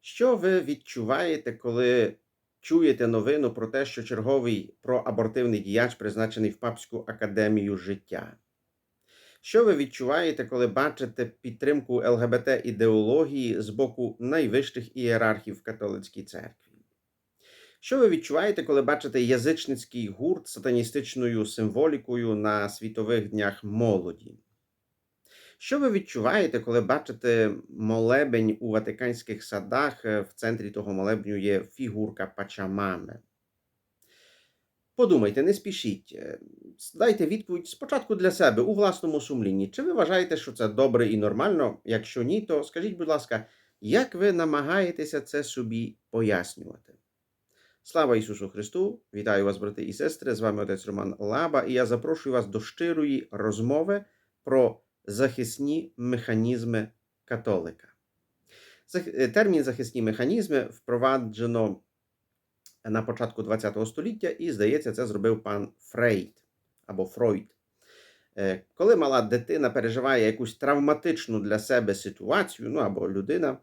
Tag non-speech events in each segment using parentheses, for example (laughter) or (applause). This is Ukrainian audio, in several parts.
Що ви відчуваєте, коли чуєте новину про те, що черговий проабортивний діяч призначений в Папську академію життя? Що ви відчуваєте, коли бачите підтримку ЛГБТ ідеології з боку найвищих ієрархів в католицькій церкві? Що ви відчуваєте, коли бачите язичницький гурт сатаністичною символікою на світових днях молоді? Що ви відчуваєте, коли бачите молебень у Ватиканських садах? е, В центрі того молебню є фігурка Пачамами. Подумайте, не спішіть. е, Дайте відповідь спочатку для себе у власному сумлінні. Чи ви вважаєте, що це добре і нормально? Якщо ні, то скажіть, будь ласка, як ви намагаєтеся це собі пояснювати? Слава Ісусу Христу! Вітаю вас, брати і сестри! З вами отець Роман Лаба, і я запрошую вас до щирої розмови про захисні механізми католика. Е, Термін захисні механізми впроваджено на початку ХХ століття, і, здається, це зробив пан Фрейд або Фройд. Е, Коли мала дитина переживає якусь травматичну для себе ситуацію, ну або людина,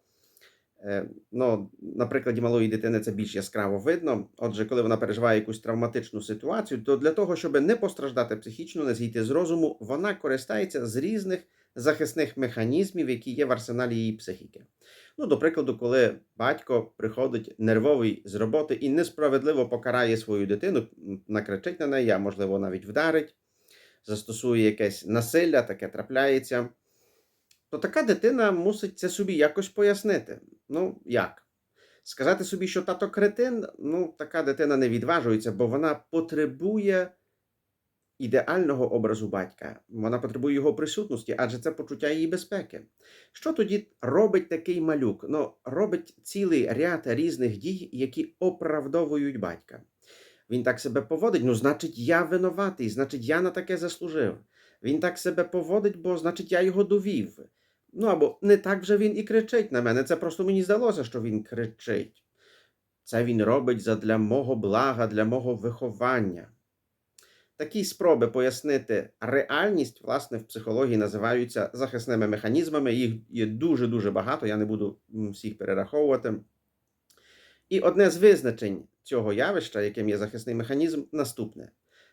ну, на прикладі малої дитини це більш яскраво видно. Отже, коли вона переживає якусь травматичну ситуацію, то для того, щоб не постраждати психічно, не зійти з розуму, вона користається з різних захисних механізмів, які є в арсеналі її психіки. Ну, до прикладу, коли батько приходить нервовий з роботи і несправедливо покарає свою дитину, накричить на неї, а можливо навіть вдарить, застосує якесь насилля, таке трапляється, то така дитина мусить це собі якось пояснити. Ну, як? Сказати собі, що тато кретин, ну, така дитина не відважується, бо вона потребує ідеального образу батька. Вона потребує його присутності, адже це почуття її безпеки. Що тоді робить такий малюк? Ну, робить цілий ряд різних дій, які оправдовують батька. Він так себе поводить, ну, значить, я винуватий, значить, я на таке заслужив. Він так себе поводить, бо значить, я його довів. Ну або не так вже він і кричить на мене. Це просто мені здалося, що він кричить. Це він робить задля мого блага, для мого виховання. Такі спроби пояснити реальність, власне, в психології називаються захисними механізмами. Їх є дуже-дуже багато, я не буду всіх перераховувати. І одне з визначень цього явища, яким є захисний механізм, наступне: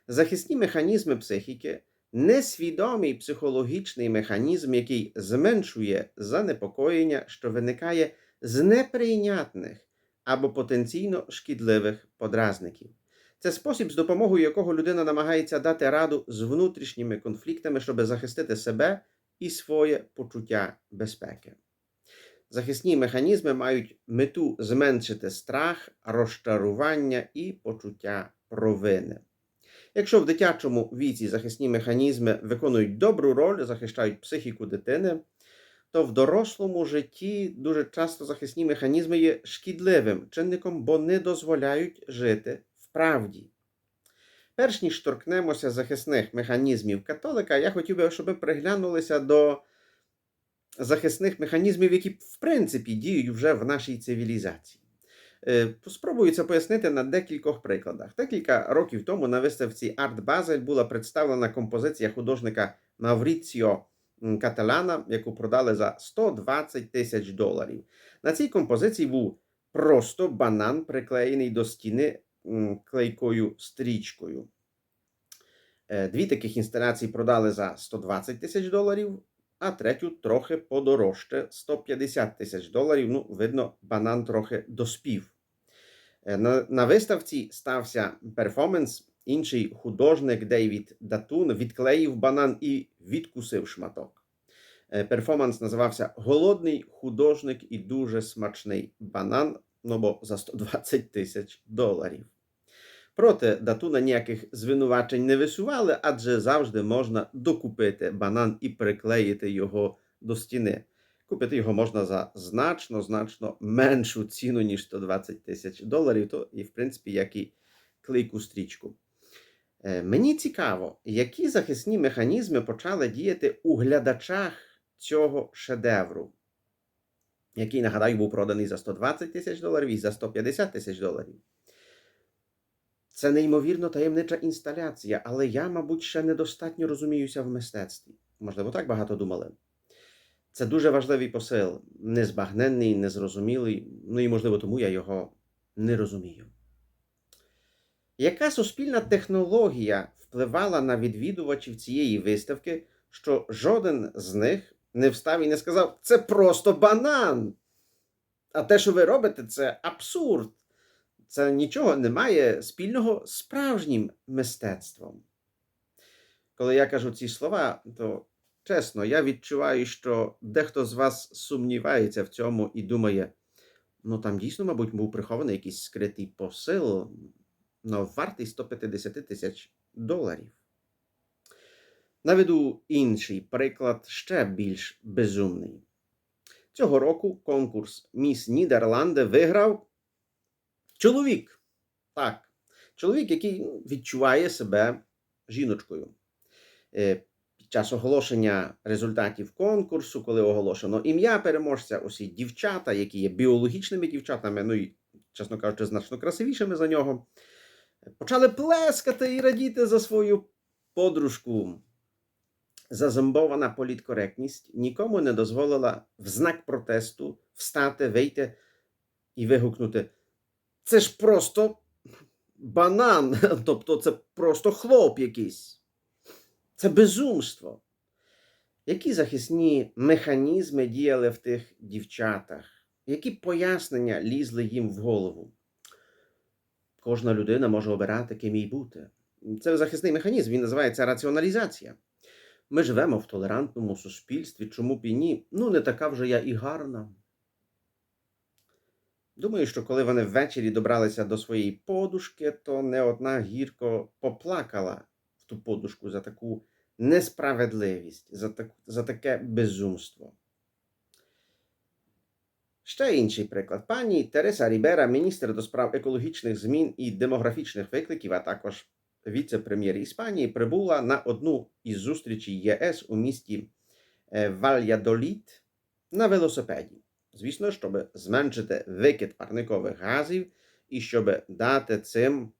захисні механізми психіки несвідомий психологічний механізм, який зменшує занепокоєння, що виникає з неприйнятних або потенційно шкідливих подразників. Це спосіб, з допомогою якого людина намагається дати раду з внутрішніми конфліктами, щоб захистити себе і своє почуття безпеки. Захисні механізми мають мету зменшити страх, розчарування і почуття провини. Якщо в дитячому віці захисні механізми виконують добру роль, захищають психіку дитини, то в дорослому житті дуже часто захисні механізми є шкідливим чинником, бо не дозволяють жити в правді. Перш ніж торкнемося захисних механізмів католика, я хотів би, щоб ви приглянулися до захисних механізмів, які в принципі діють вже в нашій цивілізації. Е, Спробую це пояснити на декількох прикладах. Декілька років тому на виставці Арт Базель була представлена композиція художника Мавріціо Каталана, яку продали за 120 тисяч доларів. На цій композиції був просто банан, приклеєний до стіни клейкою стрічкою. Е, Дві таких інсталяції продали за 120 тисяч доларів, а третю трохи подорожче 150 тисяч доларів. Ну, видно, банан трохи доспів. Е, На, виставці стався перформанс. Інший художник Дейвід Датун відклеїв банан і відкусив шматок. Е, Перформанс називався Голодний художник і дуже смачний банан, ну бо за 120 тисяч доларів. Проти Датуна ніяких звинувачень не висували, адже завжди можна докупити банан і приклеїти його до стіни. Купити його можна за значно, значно меншу ціну, ніж 120 тисяч доларів, то і, в принципі, як і клейку стрічку. Е, Мені цікаво, які захисні механізми почали діяти у глядачах цього шедевру, який, нагадаю, був проданий за 120 тисяч доларів і за 150 тисяч доларів. Це неймовірно таємнича інсталяція, але я, мабуть, ще недостатньо розуміюся в мистецтві. Можливо, так багато думали. Це дуже важливий посил, незбагненний, незрозумілий, ну і, можливо, тому я його не розумію. Яка суспільна технологія впливала на відвідувачів цієї виставки, що жоден з них не встав і не сказав: це просто банан. А те, що ви робите, це абсурд. Це нічого не має спільного з справжнім мистецтвом. Коли я кажу ці слова, то чесно, я відчуваю, що дехто з вас сумнівається в цьому і думає, ну там дійсно, мабуть, був прихований якийсь скритий посил, но вартий 150 тисяч доларів. Наведу інший приклад, ще більш безумний. Цього року конкурс Міс Нідерланди виграв чоловік. Так, чоловік, який ну, відчуває себе жіночкою. Час оголошення результатів конкурсу, коли оголошено ім'я переможця, усі дівчата, які є біологічними дівчатами, ну і, чесно кажучи, значно красивішими за нього, почали плескати і радіти за свою подружку. Зазомбована політкоректність нікому не дозволила в знак протесту встати, вийти і вигукнути: Це ж просто банан, (laughs) тобто це просто хлоп якийсь. Це безумство. Які захисні механізми діяли в тих дівчатах? Які пояснення лізли їм в голову? Кожна людина може обирати, ким їй бути. Це захисний механізм, він називається раціоналізація. Ми живемо в толерантному суспільстві, чому б і ні? Ну, не така вже я і гарна. Думаю, що коли вони ввечері добралися до своєї подушки, то не одна гірко поплакала ту подушку за таку несправедливість, за, так, за таке безумство. Ще інший приклад. Пані Тереса Рібера, міністр до справ екологічних змін і демографічних викликів, а також віце-прем'єр Іспанії, прибула на одну із зустрічей ЄС у місті е, Вальядоліт на велосипеді. Звісно, щоб зменшити викид парникових газів і щоб дати цим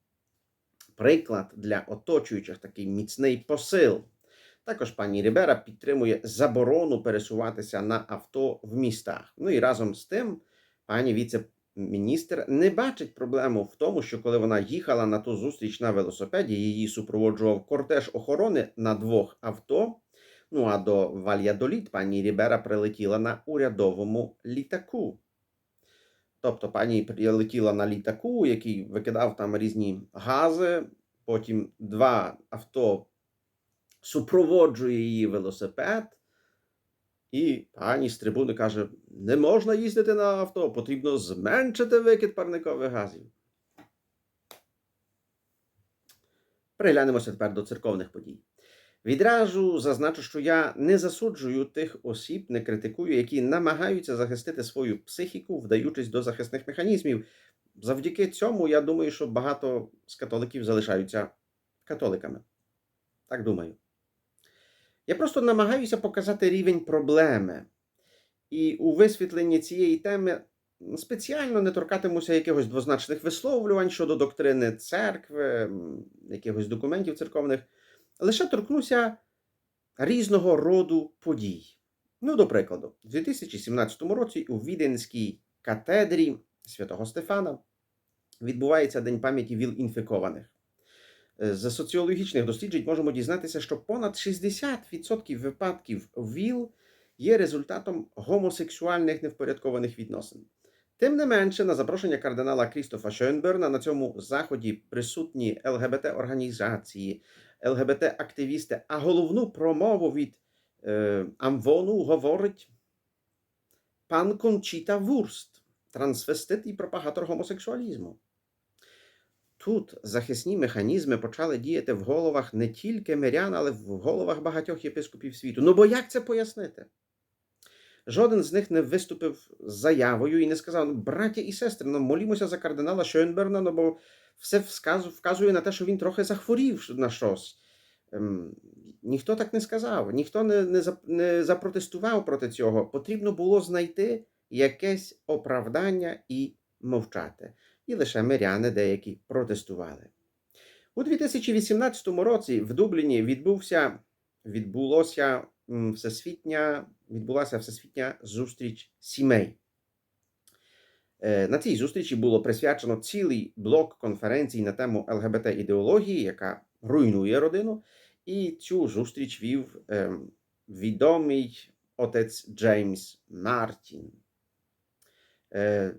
приклад для оточуючих такий міцний посил. Також пані Рібера підтримує заборону пересуватися на авто в містах. Ну і разом з тим, пані віце-міністр не бачить проблему в тому, що коли вона їхала на ту зустріч на велосипеді, її супроводжував кортеж охорони на двох авто. Ну а до Вальядоліт пані Рібера прилетіла на урядовому літаку. Тобто пані прилетіла на літаку, який викидав там різні гази, потім два авто супроводжує її велосипед, і пані з трибуни каже: не можна їздити на авто, потрібно зменшити викид парникових газів. Приглянемося тепер до церковних подій. Відразу зазначу, що я не засуджую тих осіб, не критикую, які намагаються захистити свою психіку, вдаючись до захисних механізмів. Завдяки цьому, я думаю, що багато з католиків залишаються католиками. Так думаю. Я просто намагаюся показати рівень проблеми. І у висвітленні цієї теми спеціально не торкатимуся якихось двозначних висловлювань щодо доктрини церкви, якихось документів церковних лише торкнуся різного роду подій. Ну, до прикладу, у 2017 році у Віденській катедрі святого Стефана відбувається День пам'яті віл інфікованих. З соціологічних досліджень можемо дізнатися, що понад 60% випадків ВІЛ є результатом гомосексуальних невпорядкованих відносин. Тим не менше, на запрошення кардинала Крістофа Шойнберна на цьому заході присутні ЛГБТ-організації, ЛГБТ-активісти, а головну промову від е, Амвону говорить пан Кончіта Вурст, трансвестит і пропагатор гомосексуалізму. Тут захисні механізми почали діяти в головах не тільки мирян, але в головах багатьох єпископів світу. Ну бо як це пояснити? Жоден з них не виступив з заявою і не сказав: «Ну, браття і сестри, ну молімося за кардинала Шойнберна, ну бо все вказує на те, що він трохи захворів на щось. Ем, ніхто так не сказав, ніхто не, не, не запротестував проти цього. Потрібно було знайти якесь оправдання і мовчати. І лише миряни деякі протестували. У 2018 році в Дубліні відбувся, відбулося всесвітня, відбулася всесвітня зустріч сімей. Е, На цій зустрічі було присвячено цілий блок конференцій на тему ЛГБТ-ідеології, яка руйнує родину. І цю зустріч вів ем, відомий отець Джеймс Мартін. Е,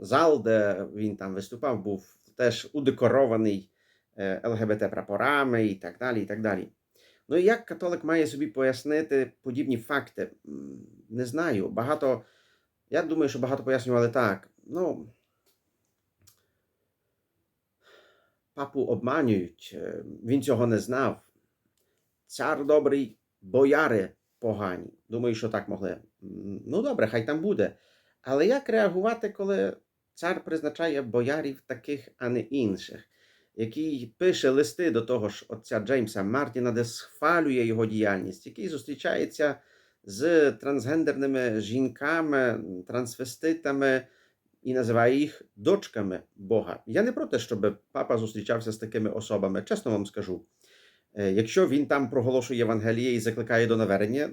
Зал, де він там виступав, був теж удекорований е, ЛГБТ-прапорами і так далі. і так далі. Ну і як католик має собі пояснити подібні факти? Не знаю. Багато. Я думаю, що багато пояснювали так. Ну, папу обманюють, е, він цього не знав. Цар добрий, бояри погані. Думаю, що так могли. Ну, добре, хай там буде. Але як реагувати, коли цар призначає боярів таких, а не інших? Який пише листи до того ж отця Джеймса Мартіна, де схвалює його діяльність, який зустрічається з трансгендерними жінками, трансвеститами і називає їх дочками Бога. Я не проти, щоб папа зустрічався з такими особами, чесно вам скажу. Е, Якщо він там проголошує Євангеліє і закликає до навернення,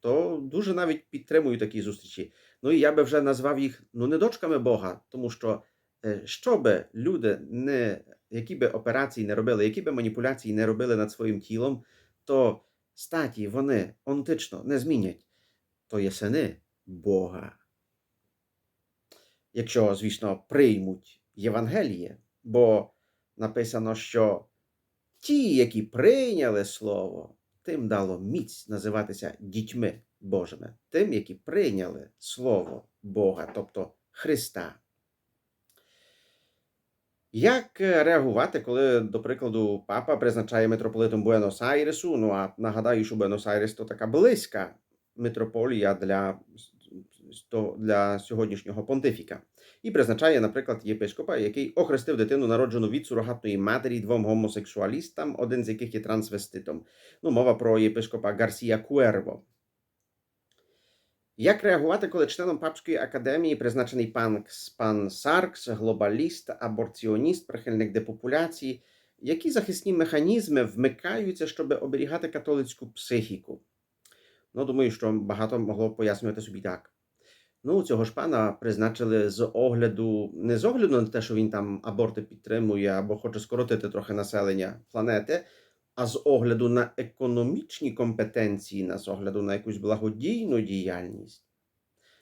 то дуже навіть підтримую такі зустрічі. Ну і я би вже назвав їх ну не дочками Бога, тому що що би люди не які би операції не робили, які би маніпуляції не робили над своїм тілом, то статі вони онтично не змінять. То є Бога. Якщо, звісно, приймуть Євангеліє, бо написано, що ті, які прийняли Слово, тим дало міць називатися дітьми Божими, тим, які прийняли Слово Бога, тобто Христа. Як е, реагувати, коли, до прикладу, папа призначає митрополитом Буенос-Айресу? Ну а нагадаю, що Буенос-Айрес то така близька митрополія для, для сьогоднішнього понтифіка. І призначає, наприклад, єпископа, який охрестив дитину, народжену від сурогатної матері двом гомосексуалістам, один з яких є трансвеститом. Ну, мова про єпископа Гарсія Куерво. Як реагувати, коли членом Папської академії призначений пан, пан Саркс, глобаліст, аборціоніст, прихильник депопуляції? Які захисні механізми вмикаються, щоб оберігати католицьку психіку? Ну, думаю, що багато могло пояснювати собі так. Ну, цього ж пана призначили з огляду, не з огляду на те, що він там аборти підтримує або хоче скоротити трохи населення планети, а з огляду на економічні компетенції, на з огляду на якусь благодійну діяльність.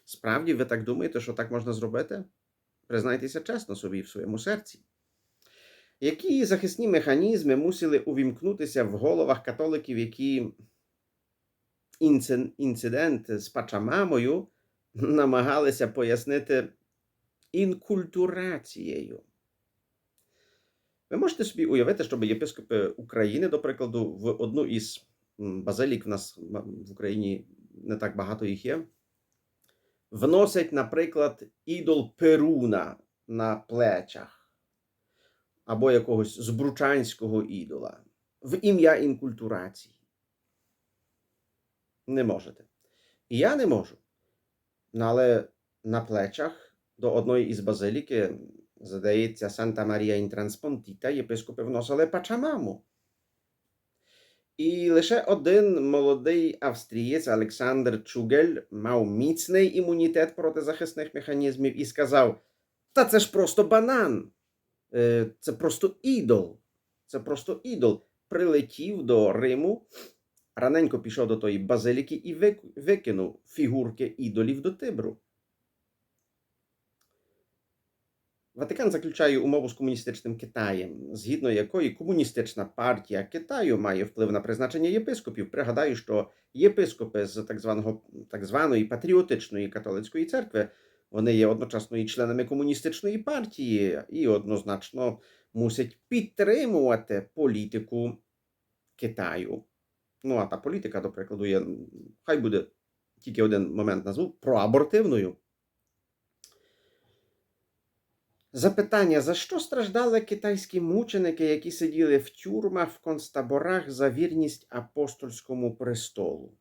Справді, ви так думаєте, що так можна зробити? Признайтеся чесно собі в своєму серці. Які захисні механізми мусили увімкнутися в головах католиків, які інци- інцидент з Пачамамою намагалися пояснити інкультурацією? Ви можете собі уявити, щоб єпископи України, до прикладу, в одну із базилік, в нас в Україні не так багато їх є, вносять, наприклад, ідол Перуна на плечах або якогось збручанського ідола в ім'я інкультурації. Не можете. І я не можу. Але на плечах до одної із базиліки, здається, Санта Марія Інтранспонтіта, єпископи вносили пачамаму. І лише один молодий австрієць Олександр Чугель мав міцний імунітет проти захисних механізмів і сказав: Та це ж просто банан, Е, це просто ідол. Це просто ідол. Прилетів до Риму, раненько пішов до тої базиліки і викинув фігурки ідолів до Тибру. Ватикан заключає умову з комуністичним Китаєм, згідно якої комуністична партія Китаю має вплив на призначення єпископів. Пригадаю, що єпископи з так званого так званої патріотичної католицької церкви вони є одночасно і членами комуністичної партії і однозначно мусять підтримувати політику Китаю. Ну а та політика, до прикладу, є, хай буде тільки один момент назву проабортивною. Запитання: за що страждали китайські мученики, які сиділи в тюрмах в концтаборах за вірність апостольському престолу?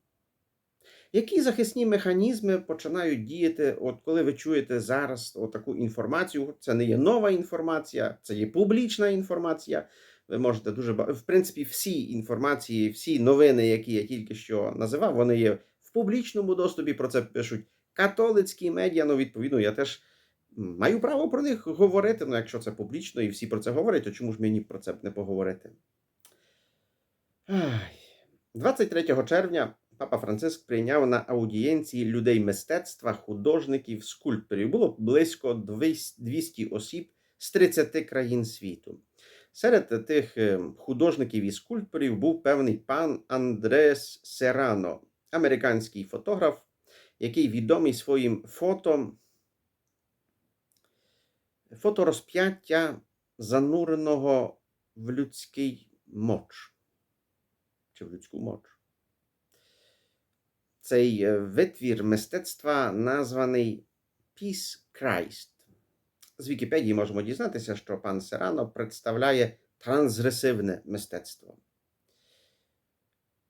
Які захисні механізми починають діяти, от коли ви чуєте зараз таку інформацію? Це не є нова інформація, це є публічна інформація. Ви можете дуже в принципі всі інформації, всі новини, які я тільки що називав, вони є в публічному доступі. Про це пишуть католицькі медіа. Ну, відповідно, я теж маю право про них говорити. Ну, якщо це публічно і всі про це говорять, то чому ж мені про це не поговорити? 23 червня папа Франциск прийняв на аудієнції людей мистецтва, художників, скульпторів. Було близько 200 осіб з 30 країн світу. Серед тих е, художників і скульпторів був певний пан Андрес Серано, американський фотограф, який відомий своїм фото, фото розп'яття зануреного в людський моч чи в людську моч. Цей е, витвір мистецтва названий Peace Christ. З Вікіпедії можемо дізнатися, що пан Серано представляє трансгресивне мистецтво.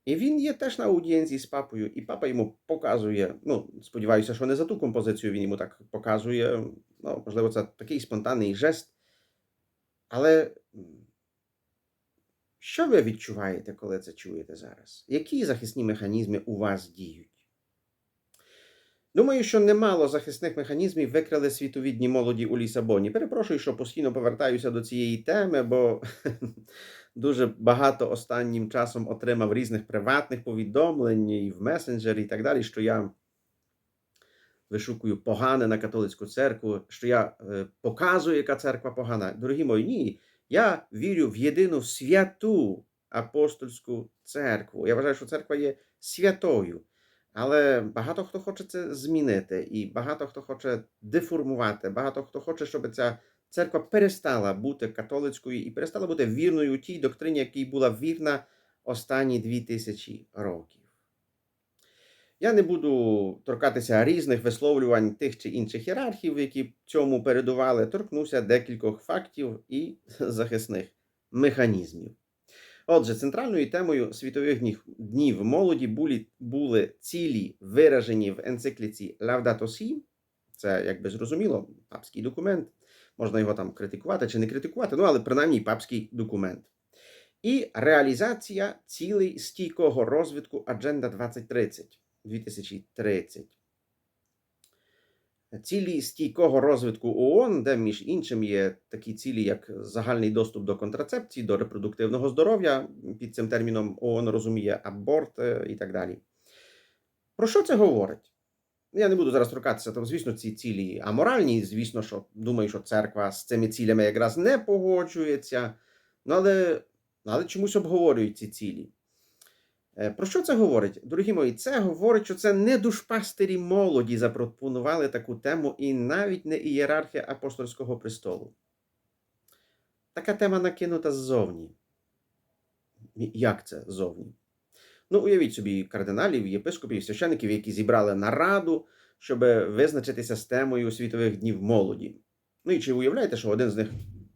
І він є теж на аудієнції з папою, і папа йому показує. Ну, сподіваюся, що не за ту композицію він йому так показує. Ну, можливо, це такий спонтанний жест. Але що ви відчуваєте, коли це чуєте зараз? Які захисні механізми у вас діють? Думаю, що немало захисних механізмів викрили світовідні молоді у Лісабоні. Перепрошую, що постійно повертаюся до цієї теми, бо (laughs) дуже багато останнім часом отримав різних приватних повідомлень і в месенджері і так далі, що я вишукую погане на католицьку церкву, що я е, показую, яка церква погана. Дорогі мої, ні. Я вірю в єдину святу апостольську церкву. Я вважаю, що церква є святою. Але багато хто хоче це змінити, і багато хто хоче деформувати, багато хто хоче, щоб ця церква перестала бути католицькою і перестала бути вірною тій доктрині, якій була вірна останні дві тисячі років. Я не буду торкатися різних висловлювань тих чи інших ієрархів, які цьому передували, торкнуся декількох фактів і (laughs) захисних механізмів. Отже, центральною темою світових днів, молоді були, були цілі, виражені в енцикліці Laudato Si, це якби зрозуміло, папський документ. Можна його там критикувати чи не критикувати, ну але принаймні папський документ. І реалізація цілей стійкого розвитку Адженда 2030 2030. Цілі стійкого розвитку ООН, де між іншим є такі цілі, як загальний доступ до контрацепції, до репродуктивного здоров'я. Під цим терміном ООН розуміє аборт е, і так далі. Про що це говорить? Я не буду зараз торкатися, там, звісно, ці цілі аморальні. Звісно, що думаю, що церква з цими цілями якраз не погоджується. Ну, але, але чомусь обговорюють ці цілі. Е, Про що це говорить? Дорогі мої, це говорить, що це не душпастері молоді запропонували таку тему, і навіть не ієрархія апостольського престолу. Така тема накинута ззовні. Як це ззовні? Ну, уявіть собі, кардиналів, єпископів, священиків, які зібрали нараду, щоб визначитися з темою світових днів молоді. Ну і чи уявляєте, що один з них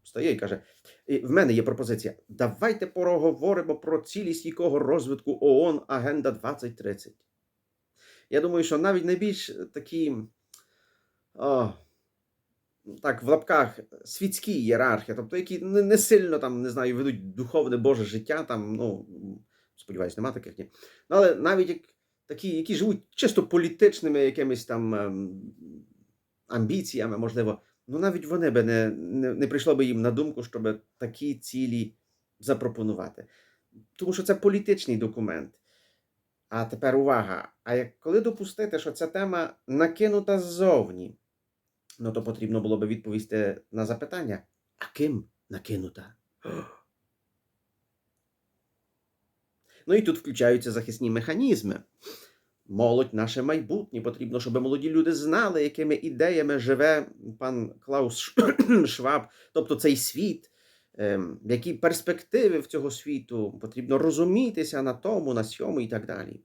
стає і каже: в мене є пропозиція. Давайте поговоримо про цілі стійкого розвитку ООН Агенда 2030. Я думаю, що навіть найбільш такі, о, так, в лапках світські ієрархи, тобто які не, не сильно там, не знаю, ведуть духовне Боже життя, там, ну, сподіваюсь, нема таких ні. Ну, але навіть як такі, які живуть чисто політичними якимись там ем, амбіціями, можливо, ну навіть вони би не, не, не прийшло би їм на думку, щоб такі цілі запропонувати. Тому що це політичний документ. А тепер увага! А як коли допустити, що ця тема накинута ззовні, ну то потрібно було би відповісти на запитання: а ким накинута? (gasps) Ну і тут включаються захисні механізми. Молодь наше майбутнє. Потрібно, щоб молоді люди знали, якими ідеями живе пан Клаус (clears throat) Шваб, тобто цей світ, ем, які перспективи в цього світу, потрібно розумітися на тому, на сьому і так далі.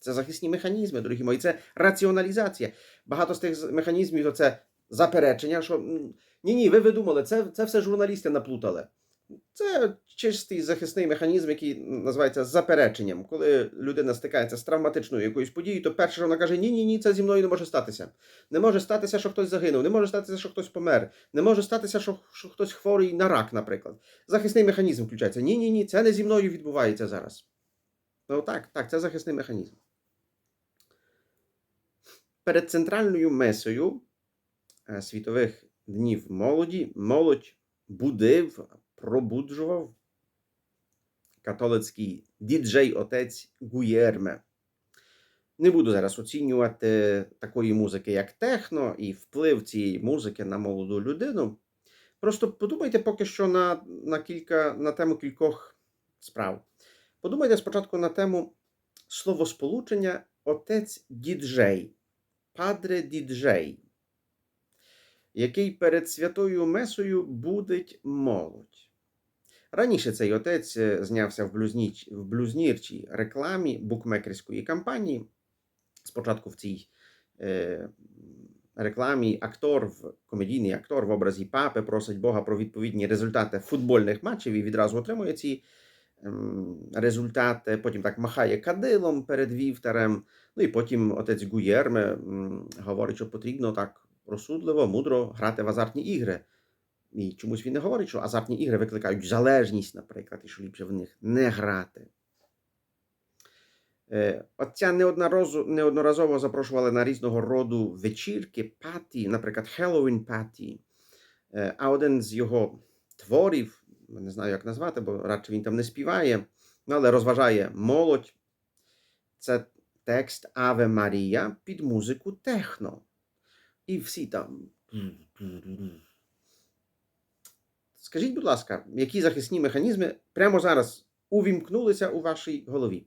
Це захисні механізми, дорогі мої, це раціоналізація. Багато з тих механізмів це заперечення, що ні, ні, ви видумали, це, це все журналісти наплутали. Це чистий захисний механізм, який називається запереченням. Коли людина стикається з травматичною якоюсь подією, то перше, що вона каже: ні, ні, ні, це зі мною не може статися. Не може статися, що хтось загинув, не може статися, що хтось помер, не може статися, що, що хтось хворий на рак, наприклад. Захисний механізм включається. Ні, ні, ні, це не зі мною відбувається зараз. Ну так, так, це захисний механізм. Перед центральною месою е, світових днів молоді молодь будив, пробуджував католицький діджей-отець Гуєрме. Не буду зараз оцінювати такої музики, як техно, і вплив цієї музики на молоду людину. Просто подумайте поки що на, на, кілька, на тему кількох справ. Подумайте спочатку на тему словосполучення отець діджей, падре діджей який перед святою Месою будить молодь. Раніше цей отець е, знявся в, блюзніч, в блюзнірчій рекламі букмекерської кампанії. Спочатку в цій е, рекламі актор, в- комедійний актор в образі папи просить Бога про відповідні результати футбольних матчів і відразу отримує ці ем, результати. Потім так махає кадилом перед вівтарем. Ну і потім отець Гуєрме говорить, що потрібно так розсудливо, мудро грати в азартні ігри. І чомусь він не говорить, що азартні ігри викликають залежність, наприклад, і що ліпше в них не грати. Е, Отця неодноразово, запрошували на різного роду вечірки, паті, наприклад, Halloween паті. А один з його творів, не знаю, як назвати, бо радше він там не співає, ну, але розважає молодь. Це текст Аве Марія під музику техно. І всі там. Скажіть, будь ласка, які захисні механізми прямо зараз увімкнулися у вашій голові?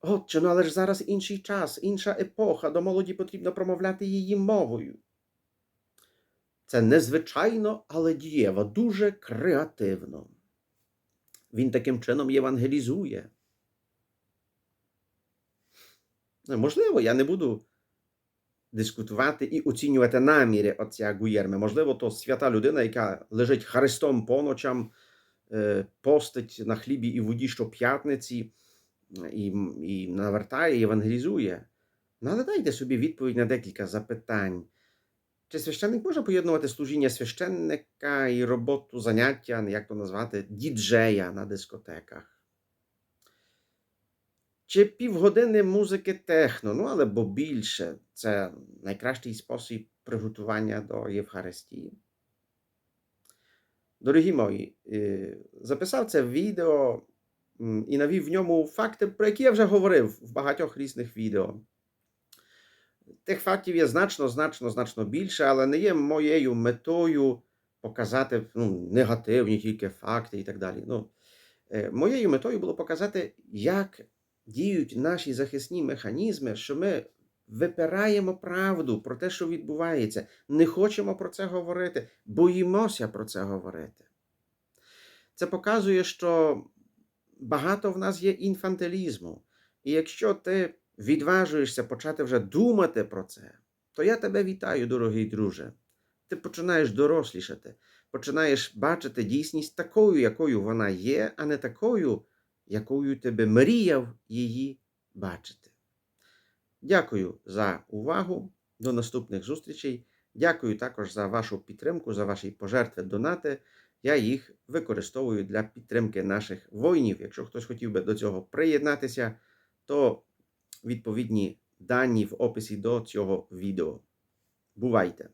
Отче, ну але ж зараз інший час, інша епоха, до молоді потрібно промовляти її мовою. Це незвичайно, але дієво, дуже креативно. Він таким чином євангелізує. Ну, Можливо, я не буду дискутувати і оцінювати наміри отця Гуєрми. Можливо, то свята людина, яка лежить хрестом по ночам, е, постить на хлібі і воді щоп'ятниці і, і навертає, євангелізує. Ну, але дайте собі відповідь на декілька запитань. Чи священник може поєднувати служіння священника і роботу заняття, як то назвати, діджея на дискотеках? Чи півгодини музики техно, ну або більше це найкращий спосіб приготування до Євхаристії. Дорогі мої, е, записав це відео і навів в ньому факти, про які я вже говорив в багатьох різних відео. Тих фактів є значно, значно, значно більше, але не є моєю метою показати ну, негативні тільки факти і так далі. Ну, е, моєю метою було показати, як діють наші захисні механізми, що ми випираємо правду про те, що відбувається, не хочемо про це говорити, боїмося про це говорити. Це показує, що багато в нас є інфантилізму. І якщо ти відважуєшся почати вже думати про це, то я тебе вітаю, дорогий друже. Ти починаєш дорослішати, починаєш бачити дійсність такою, якою вона є, а не такою, якою ти би мріяв її бачити. Дякую за увагу. До наступних зустрічей. Дякую також за вашу підтримку, за ваші пожертви, донати. Я їх використовую для підтримки наших воїнів. Якщо хтось хотів би до цього приєднатися, то відповідні дані в описі до цього відео. Бувайте!